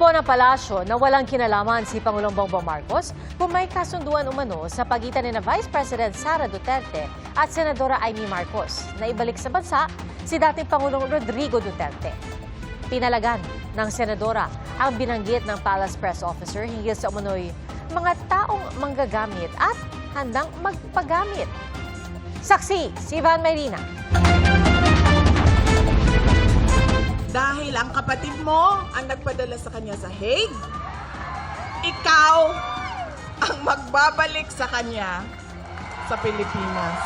po ng palasyo na walang kinalaman si Pangulong Bongbong Marcos kung may kasunduan umano sa pagitan ni na Vice President Sara Duterte at Senadora Amy Marcos na ibalik sa bansa si dating Pangulong Rodrigo Duterte. Pinalagan ng Senadora ang binanggit ng Palace Press Officer hinggil sa umano'y mga taong manggagamit at handang magpagamit. Saksi, si Ivan Mayrina. Dahil ang kapatid mo ang nagpadala sa kanya sa Hague, ikaw ang magbabalik sa kanya sa Pilipinas.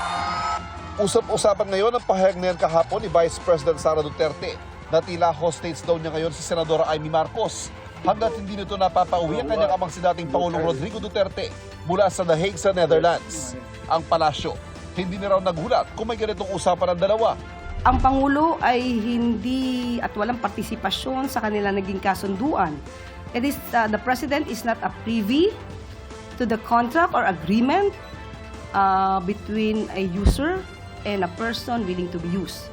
Usap-usapan ngayon ang pahayag na yan kahapon ni Vice President Sara Duterte na tila hostates daw niya ngayon si Senadora Amy Marcos hanggat hindi nito napapauwi ang kanyang amang si dating Pangulong Rodrigo Duterte mula sa The Hague sa Netherlands. Ang palasyo, hindi na raw nagulat kung may ganitong usapan ng dalawa. Ang Pangulo ay hindi at walang partisipasyon sa kanila naging kasunduan. It is, uh, the President is not a privy to the contract or agreement uh, between a user and a person willing to be used.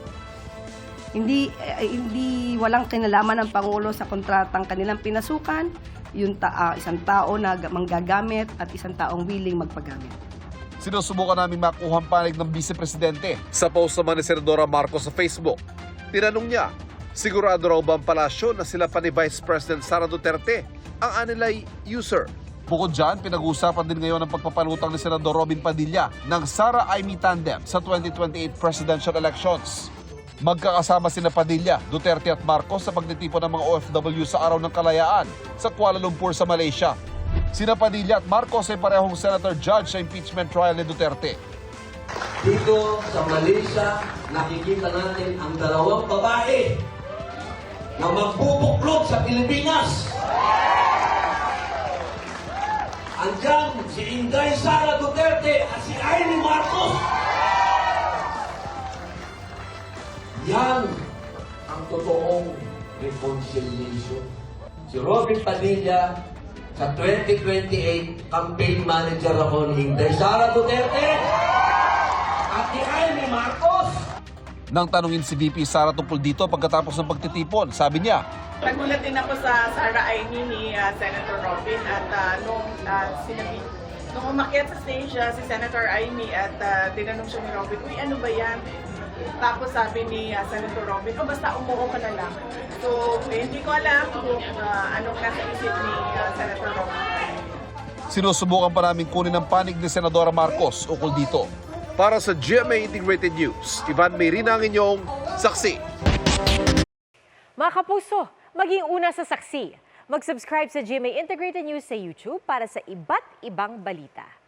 Hindi eh, hindi walang kinalaman ng pangulo sa kontratang kanilang pinasukan, yung ta- ah, isang tao na ga- manggagamit at isang taong willing magpagamit. Sinusubukan namin makuha ang panig ng Vice Presidente sa post naman ni Senadora Marcos sa Facebook. Tinanong niya, sigurado raw ba ang palasyo na sila pa ni Vice President Sara Duterte ang anilay user? Bukod dyan, pinag-uusapan din ngayon ang pagpapalutang ni Senador Robin Padilla ng Sara Amy Tandem sa 2028 presidential elections. Magkakasama sina Padilla, Duterte at Marcos sa pagtitipon ng mga OFW sa Araw ng Kalayaan sa Kuala Lumpur sa Malaysia. Sina Padilla at Marcos ay parehong senator judge sa impeachment trial ni Duterte. Dito sa Malaysia, nakikita natin ang dalawang babae na magbubuklod sa Pilipinas. Andyan si Inday Sara Duterte at si Amy Marcos. Yan ang totoong reconciliation. Si Robin Padilla, sa 2028, campaign manager ako ni Inday Sara Duterte at ni Amy Marcos. Nang tanungin si VP Sara tungkol dito pagkatapos ng pagtitipon, sabi niya, Nagulat din ako sa Sara Aini ni ah, Senator Robin at ah, nung ah, sinabi, nung umakyat sa stage ah, si Senator Aini at ah, tinanong siya ni Robin, uy ano ba yan? Tapos sabi ni ah, Senator Robin, oh basta umuo ka na lang. So eh, hindi ko alam kung ah, anong nasa isip ni. Sinusubukan pa namin kunin ang panig ni Senadora Marcos ukol dito. Para sa GMA Integrated News, Ivan Mayrina ang inyong saksi. Mga kapuso, maging una sa saksi. Mag-subscribe sa GMA Integrated News sa YouTube para sa iba't ibang balita.